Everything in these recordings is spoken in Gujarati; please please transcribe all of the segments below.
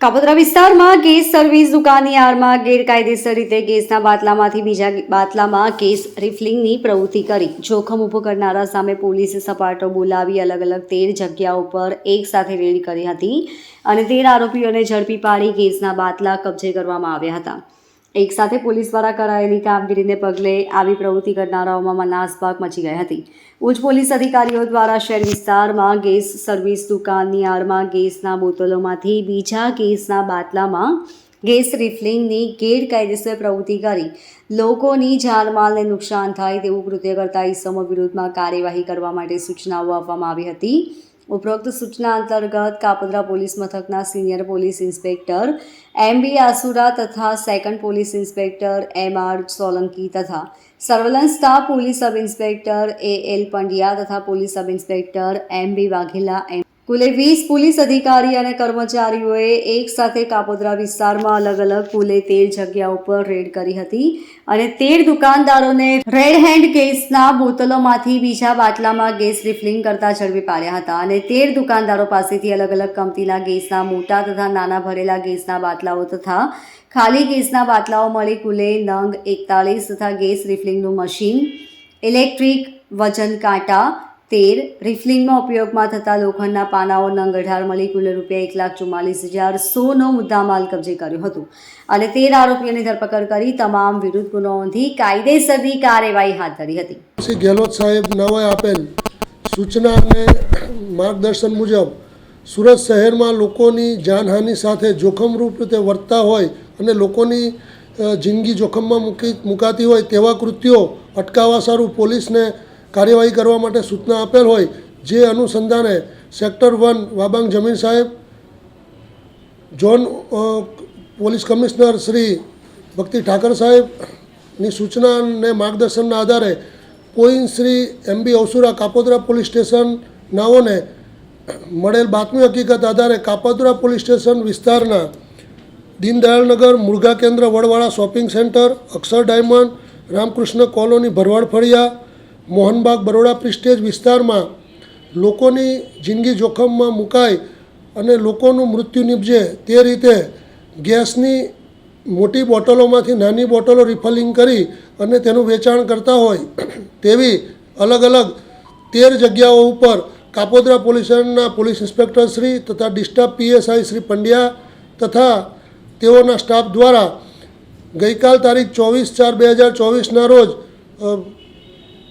કાપોદ્રા વિસ્તારમાં ગેસ સર્વિસ દુકાનની આડમાં ગેરકાયદેસર રીતે ગેસના બાટલામાંથી બીજા બાટલામાં ગેસ રિફલિંગની પ્રવૃત્તિ કરી. જોખમ ઊભું કરનારા સામે પોલીસે સપાટો બોલાવી અલગ અલગ તેર જગ્યાઓ પર એક સાથે રેડ કરી હતી અને તેર આરોપીઓને ઝડપી પાડી ગેસના બાટલા કબજે કરવામાં આવ્યા હતા. એક સાથે પોલીસ દ્વારા કરાયેલી કામગીરીને પગલે આવી પ્રવૃત્તિ કરનારાઓમાં નાસભાગ મચી ગઈ હતી. ઉચ્ચ પોલીસ અધિકારીઓ દ્વારા શહેર વિસ્તારમાં ગેસ સર્વિસ દુકાનની આડમાં ગેસના બોટલોમાંથી બીજા ગેસના બાટલામાં ગેસ રિફિલિંગની ગેરકાયદેસર પ્રવૃત્તિ કરી લોકોની જાનમાલને નુકસાન થાય તેવું કૃત્ય કરતા ઇસમો વિરુદ્ધમાં કાર્યવાહી કરવા માટે સૂચનાઓ આપવામાં આવી હતી. ઉપરોક્ત સૂચના અંતર્ગત કાપોદ્રા પોલીસ મથકના senior police inspector M B Asura તથા second police inspector M R Solanki તથા surveillance police sub inspector A L Pandya તથા police sub inspector M B Vaghela એમ કુલે વીસ પોલીસ અધિકારી અને કર્મચારીઓએ એક સાથે કાપોદ્રા વિસ્તારમાં અલગ અલગ કુલે તેર જગ્યા ઉપર રેડ કરી હતી અને તેર દુકાનદારોને રેડ હેન્ડ ગેસના બોટલોમાંથી બીજા બાટલામાં ગેસ રિફિલિંગ કરતા ઝડપી પાડ્યા હતા અને તેર દુકાનદારો પાસેથી અલગ અલગ કંપનીના ગેસના મોટા તથા નાના ભરેલા ગેસના બાટલાઓ તથા ખાલી ગેસના બાટલાઓ મળી કુલે નંગ એકતાળીસ તથા ગેસ રિફિલિંગનું મશીન, ઇલેક્ટ્રિક વજન કાંટા તેર રિફિલિંગમાં ઉપયોગમાં થતા લોખંડના પાનાઓ નંગ અઢાર રૂપિયા એક લાખ ચુમ્માલીસ હજાર સોનો મુદ્દામાલ કબજે કર્યો હતો. અને તેર આરોપીઓની ધરપકડ કરી તમામ વિરુદ્ધ ગુનો કાયદેસરની કાર્યવાહી હાથ ધરી હતી. ગેહલોત સાહેબ નવાએ આપેલ સૂચના અને માર્ગદર્શન મુજબ સુરત શહેરમાં લોકોની જાનહાનિ સાથે જોખમરૂપ રીતે વર્તતા હોય અને લોકોની જિંદગી જોખમમાં મૂકી, મુકાતી હોય તેવા કૃત્યો અટકાવવા સારું પોલીસને કાર્યવાહી કરવા માટે સૂચના આપેલ હોય જે અનુસંધાને સેક્ટર વન વાબાંગ જમીન સાહેબ ઝોન પોલીસ કમિશનર શ્રી ભક્તિ ઠાકર સાહેબની સૂચના અને માર્ગદર્શનના આધારે coin Shri M B Avsura Kapodra police station નાઓને મળેલ બાતમી હકીકત આધારે કાપોદરા પોલીસ સ્ટેશન વિસ્તારના દીનદયાળનગર મુર્ગા કેન્દ્ર Vadwala shopping centre, Akshar diamond, Ramakrishna colony Bharwad Faliya Mohanbag Baroda prestige વિસ્તારમાં લોકોની જિંદગી જોખમમાં મુકાય અને લોકોનું મૃત્યુ નીપજે તે રીતે ગેસની મોટી બોટલોમાંથી નાની બોટલો રિફલિંગ કરી અને તેનું વેચાણ કરતા હોય તેવી અલગ અલગ તેર જગ્યાઓ ઉપર કાપોદ્રા પોલીસના પોલીસ ઇન્સ્પેક્ટર શ્રી તથા ડિસ્ટર્બ પીએસઆઈ શ્રી પંડ્યા તથા તેઓના સ્ટાફ દ્વારા ગઈકાલ તારીખ ચોવીસ ચાર બે હજાર ચોવીસના રોજ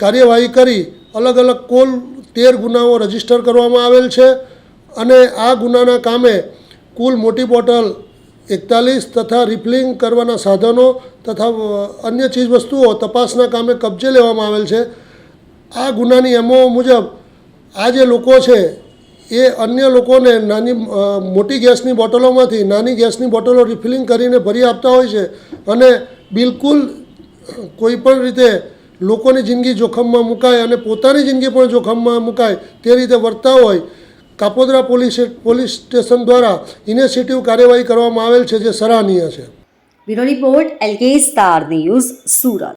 કાર્યવાહી કરી અલગ અલગ કુલ તેર ગુનાઓ રજિસ્ટર કરવામાં આવેલ છે અને આ ગુનાના કામે કુલ મોટી બોટલ એકતાલીસ તથા રિફિલિંગ કરવાના સાધનો તથા અન્ય ચીજવસ્તુઓ તપાસના કામે કબજે લેવામાં આવેલ છે. આ ગુનાની એમઓ મુજબ આ જે લોકો છે, એ અન્ય લોકોને નાની મોટી ગેસની બોટલોમાંથી નાની ગેસની બોટલો રિફિલિંગ કરીને ભરી આપતા હોય છે અને બિલકુલ કોઈપણ રીતે લોકોની જિંદગી જોખમમાં મુકાય અને પોતાની જિંદગી પણ જોખમમાં મુકાય તે રીતે વર્તા હોય, કાપોદરા પોલીસ પોલીસ સ્ટેશન દ્વારા ઇનિશિયેટિવ કાર્યવાહી કરવામાં આવેલ છે જે સરાહનીય છે. Bureau report LK star news Surat.